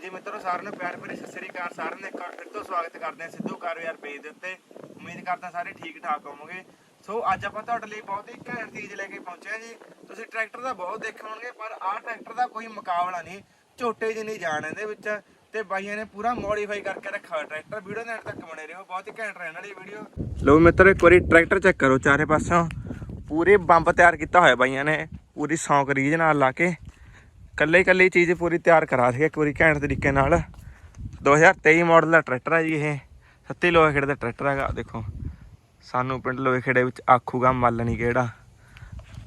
ਹਾਂਜੀ ਮਿੱਤਰੋ, ਸਾਰਿਆਂ ਨੂੰ ਪਿਆਰ ਭਰੀ ਸਤਿ ਸ੍ਰੀ ਅਕਾਲ। ਸਾਰਿਆਂ ਦਾ ਇੱਕ ਵਾਰ ਫਿਰ ਤੋਂ ਸਵਾਗਤ ਕਰਦੇ ਹਾਂ ਸਿੱਧੂ ਕਾਰੋਬਾਰ ਪੇਜ ਦੇ ਉੱਤੇ। ਉਮੀਦ ਕਰਦਾ ਸਾਰੇ ਠੀਕ ਠਾਕ ਹੋਵੋਗੇ। ਸੋ ਅੱਜ ਆਪਾਂ ਤੁਹਾਡੇ ਲਈ ਬਹੁਤ ਹੀ ਘੈਂਟ ਚੀਜ਼ ਲੈ ਕੇ ਪਹੁੰਚੇ ਹਾਂ ਜੀ। ਤੁਸੀਂ ਟਰੈਕਟਰ ਦਾ ਬਹੁਤ ਦੇਖੇ ਹੋਣਗੇ, ਪਰ ਆਹ ਟਰੈਕਟਰ ਦਾ ਕੋਈ ਮੁਕਾਬਲਾ ਨਹੀਂ। ਝੋਟੇ ਜਿੰਨੀ ਜਾਣ ਇਹਦੇ ਵਿੱਚ। ਤੇ ਬਾਈਆਂ ਨੇ ਪੂਰਾ ਮੋਡੀਫਾਈ ਕਰਕੇ ਰੱਖਾ ਟਰੈਕਟਰ। ਵੀਡੀਓ ਦੇ ਅੰਤ ਤੱਕ ਬਣੇ ਰਹੋ। ਬਹੁਤ ਹੀ ਘੈਂਟ ਰਹਿਣ ਵਾਲੀ ਵੀਡੀਓ ਲੋ ਮਿੱਤਰੋ, ਇੱਕ ਵਾਰੀ ਟਰੈਕਟਰ ਚੈੱਕ ਕਰੋ ਚਾਰੇ ਪਾਸਿਓਂ। ਪੂਰੇ ਬੰਬ ਤਿਆਰ ਕੀਤਾ ਹੋਇਆ ਬਾਈਆਂ ਨੇ। ਪੂਰੀ ਸੌਂਕ ਰੀਜ ਨਾਲ ਲਾ ਕੇ। ਕੱਲੇ ਕੱਲੇ ਚੀਜ਼ ਪੂਰੀ ਤਿਆਰ ਕਰਾ ਰਹੀ ਹੈ ਇੱਕ ਘੈਂਟ ਤਰੀਕੇ ਨਾਲ। 2023 ਮਾਡਲ ਦਾ ਟਰੈਕਟਰ ਹੈ ਜੀ ਇਹ। ਸੱਤੀ ਲੋਹੇ ਖੇੜੇ ਦਾ ਟਰੈਕਟਰ ਹੈਗਾ, ਦੇਖੋ। ਸਾਨੂੰ ਪਿੰਡ ਲੋਹੇ ਖੇੜੇ ਵਿੱਚ ਆਖੂਗਾ ਮੱਲ ਨਹੀਂ ਕਿਹੜਾ।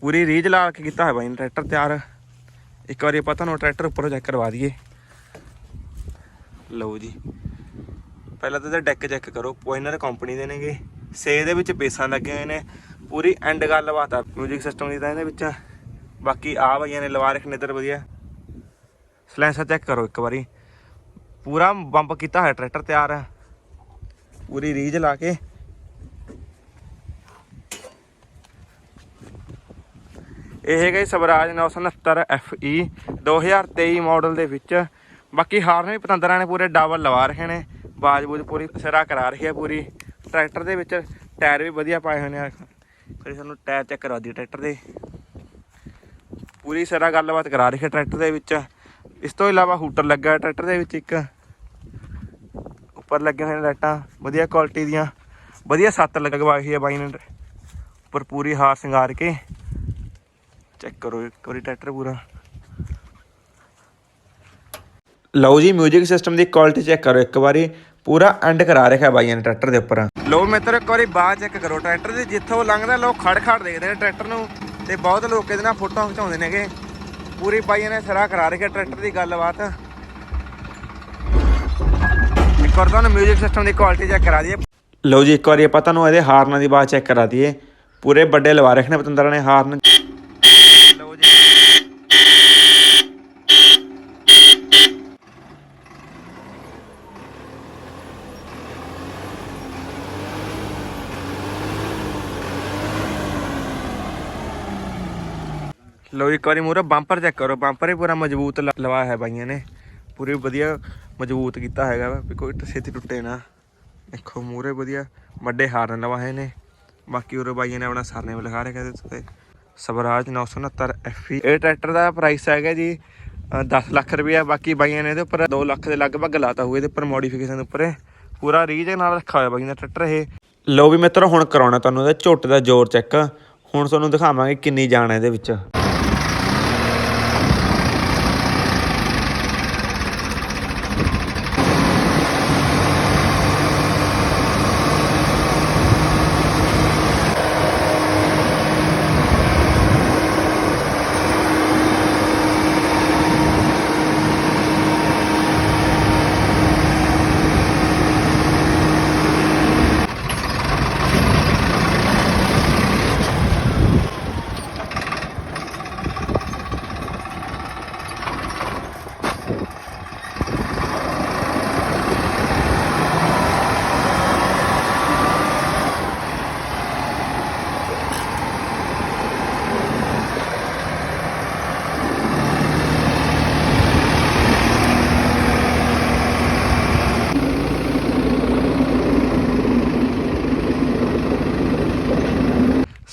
ਪੂਰੀ ਰੀਜ ਲਾ ਕੇ ਕੀਤਾ ਹੈ ਬਾਈ ਨੇ ਟਰੈਕਟਰ ਤਿਆਰ। ਇੱਕ ਵਾਰੀ ਆਪਾਂ ਤੁਹਾਨੂੰ ਟਰੈਕਟਰ ਉੱਪਰੋਂ ਚੈੱਕ ਕਰਵਾ ਦਈਏ। ਲਓ ਜੀ। ਪਹਿਲਾਂ ਤਾਂ ਇਹਦਾ ਡੈਕ ਚੈੱਕ ਕਰੋ ਪੋਇਨਰ ਕੰਪਨੀ ਦੇ ਨੇਗੇ। ਸੇ ਦੇ ਵਿੱਚ ਬੇਸਾਂ ਲੱਗੇ ਹੋਏ ਨੇ। ਪੂਰੀ ਐਂਡ ਗੱਲਬਾਤ ਆ ਮਿਊਜ਼ਿਕ ਸਿਸਟਮ ਦੀ ਤਾਂ ਇਹਦੇ ਵਿੱਚ। ਬਾਕੀ ਆ ਭਾਈਆਂ ਨੇ ਲਵਾ ਰੱਖਣੇ ਇੱਧਰ ਵਧੀਆ। ਸਲੈਂਸਰ ਚੈੱਕ ਕਰੋ ਇੱਕ ਵਾਰੀ। ਪੂਰਾ ਬੰਪ ਕੀਤਾ ਹੋਇਆ, ਟਰੈਕਟਰ ਤਿਆਰ ਹੈ। ਪੂਰੀ ਰੀਜ ਲਾ ਕੇ। ਇਹ ਹੈਗਾ ਜੀ ਸਵਰਾਜ 969 FE 2023 ਮਾਡਲ ਦੇ ਵਿੱਚ। ਬਾਕੀ ਹਾਰਨ ਵੀ ਪਤੰਦਰਾਂ ਨੇ ਪੂਰੇ ਡਬਲ ਲਵਾ ਰਹੇ ਨੇ। ਬਾਜ ਬੂਜ ਪੂਰੀ ਸਿਰਾ ਕਰਾ ਰਹੀ ਹੈ ਪੂਰੀ। ਟਰੈਕਟਰ ਦੇ ਵਿੱਚ ਟਾਇਰ ਵੀ ਵਧੀਆ ਪਾਏ ਹੋਏ ਨੇ ਫਿਰ ਸਾਨੂੰ ਟਾਇਰ ਚੈੱਕ ਕਰਵਾ ਦੀ ਟਰੈਕਟਰ ਦੇ। ਪੂਰੀ ਸਿਰਾ ਗੱਲਬਾਤ ਕਰਾ ਰਹੀ ਹੈ ਟਰੈਕਟਰ ਦੇ ਵਿੱਚ। ਇਸ ਤੋਂ ਇਲਾਵਾ ਹੂਟਰ ਲੱਗਾ ਟਰੈਕਟਰ ਦੇ ਵਿੱਚ ਇੱਕ। ਉੱਪਰ ਲੱਗੇ ਹੋਏ ਲਾਈਟਾਂ, ਵਧੀਆ ਕੁਆਲਿਟੀ ਦੀਆਂ, ਵਧੀਆ ਸੱਤ ਲਗਵਾਈ ਹੈ ਬਾਈ ਨੇ। ਉੱਪਰ ਪੂਰੀ ਹਾਰ ਸ਼ਿੰਗਾਰ ਕੇ। ਚੈੱਕ ਕਰੋ ਇੱਕ ਵਾਰੀ ਟਰੈਕਟਰ ਪੂਰਾ। ਲਓ ਜੀ 뮤직 ਸਿਸਟਮ ਦੀ ਕੁਆਲਿਟੀ ਚੈੱਕ ਕਰੋ। ਇੱਕ ਵਾਰੀ ਪੂਰਾ ਐਂਡ ਕਰਾ ਰੱਖਿਆ ਬਾਈਆਂ ਨੇ ਟਰੈਕਟਰ ਦੇ ਉੱਪਰ। ਲਓ ਮਿੱਤਰ, ਇੱਕ ਵਾਰੀ ਬਾਅਦ ਚੈੱਕ ਕਰੋ। ਟਰੈਕਟਰ ਦੇ ਜਿੱਥੋਂ ਲੰਘਦਾ, ਲੋਕ ਖੜ ਖੜ ਦੇਖਦੇ ਨੇ ਟਰੈਕਟਰ ਨੂੰ ਤੇ ਬਹੁਤ ਲੋਕ ਇਹਦੇ ਨਾਲ ਫੋਟੋਆਂ ਖਿਚਾਉਂਦੇ ਨੇਗੇ। ਪੂਰੀ ਬਾਈਆਂ ਨੇ ਸਿਰਾ ਕਰਾ ਰੱਖਿਆ ਟਰੈਕਟਰ ਦੀ ਗੱਲਬਾਤ। ਇੱਕ ਵਾਰ ਤੁਹਾਨੂੰ ਮਿਊਜ਼ਿਕ ਸਿਸਟਮ ਦੀ ਕੁਆਲਿਟੀ ਚੈੱਕ ਕਰਾ ਦਈਏ। ਲਓ ਜੀ, ਇੱਕ ਵਾਰੀ ਆਪਾਂ ਤੁਹਾਨੂੰ ਇਹਦੇ ਹਾਰਨਾਂ ਦੀ ਬਾਤ ਚੈੱਕ ਕਰਾ ਦਈਏ। ਪੂਰੇ ਵੱਡੇ ਲਵਾ ਰੱਖਣੇ ਪਤੰਦਰਾਂ ਨੇ ਹਾਰਨ ਲਓ ਜੀ ਲਓ ਇੱਕ ਵਾਰੀ ਮੂਰੇ ਬੰਪਰ ਚੈੱਕ ਕਰੋ ਬੰਪਰ ਹੀ ਪੂਰਾ ਮਜ਼ਬੂਤ ਲ- ਲਵਾਇਆ ਹੈ ਬਾਈਆਂ ਨੇ। ਪੂਰੀ ਵਧੀਆ ਮਜ਼ਬੂਤ ਕੀਤਾ ਹੈਗਾ ਵਾ ਵੀ ਕੋਈ ਛੇਤੀ ਟੁੱਟੇ ਨਾ। ਦੇਖੋ ਮੂਰੇ ਵਧੀਆ ਵੱਡੇ ਹਾਰਨ ਲਵਾਏ ਨੇ। ਬਾਕੀ ਉਰੇ ਬਾਈਆਂ ਨੇ ਆਪਣਾ ਸਰਨੇਮ ਲਿਖਾ ਰੱਖਿਆ ਇਹਦੇ ਉੱਤੇ। ਸਵਰਾਜ 969 FE ਇਹ ਟਰੈਕਟਰ ਦਾ ਪ੍ਰਾਈਸ ਹੈਗਾ ਜੀ ਅ, 10 ਲੱਖ ਰੁਪਇਆ। ਬਾਕੀ ਬਾਈਆਂ ਨੇ ਇਹਦੇ ਉੱਪਰ 2 ਲੱਖ ਦੇ ਲਗਭਗ ਲਾਤਾ ਹੋਇਆ ਇਹਦੇ ਉੱਪਰ ਮੋਡੀਫਿਕੇਸ਼ਨ ਉੱਪਰ। ਇਹ ਪੂਰਾ ਰੀਜ ਨਾਲ ਰੱਖਿਆ ਹੋਇਆ ਬਾਈਆਂ ਦਾ ਟਰੈਕਟਰ ਇਹ। ਲੋ ਵੀ ਮਿੱਤਰੋ ਹੁਣ ਕਰਾਉਣਾ ਤੁਹਾਨੂੰ ਇਹਦਾ ਝੋਟੇ ਦਾ ਜ਼ੋਰ ਚੈੱਕ ਹੁਣ ਤੁਹਾਨੂੰ ਦਿਖਾਵਾਂਗੇ ਕਿੰਨੀ ਜਾਣ ਹੈ ਇਹਦੇ ਵਿੱਚ।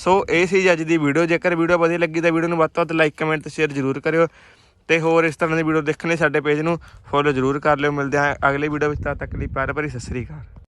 ਸੋ ਇਹ ਸੀ ਅੱਜ ਦੀ ਵੀਡੀਓ। ਜੇਕਰ ਵੀਡੀਓ ਵਧੀਆ ਲੱਗੀ ਤਾਂ ਵੀਡੀਓ ਨੂੰ ਵੱਧ ਤੋਂ ਵੱਧ ਲਾਈਕ ਕਮੈਂਟ ਤੇ ਸ਼ੇਅਰ ਜ਼ਰੂਰ ਕਰਿਓ ਤੇ ਹੋਰ ਇਸ ਤਰ੍ਹਾਂ ਦੀ ਵੀਡੀਓ ਦੇਖਣ ਲਈ ਸਾਡੇ ਪੇਜ ਨੂੰ ਫੋਲੋ ਜ਼ਰੂਰ ਕਰ ਲਿਓ। ਮਿਲਦੇ ਹਾਂ ਅਗਲੇ ਵੀਡੀਓ ਵਿੱਚ, ਤਦ ਤੱਕ ਲਈ ਪਿਆਰ ਭਰੀ ਸਤਿ ਸ੍ਰੀ ਅਕਾਲ।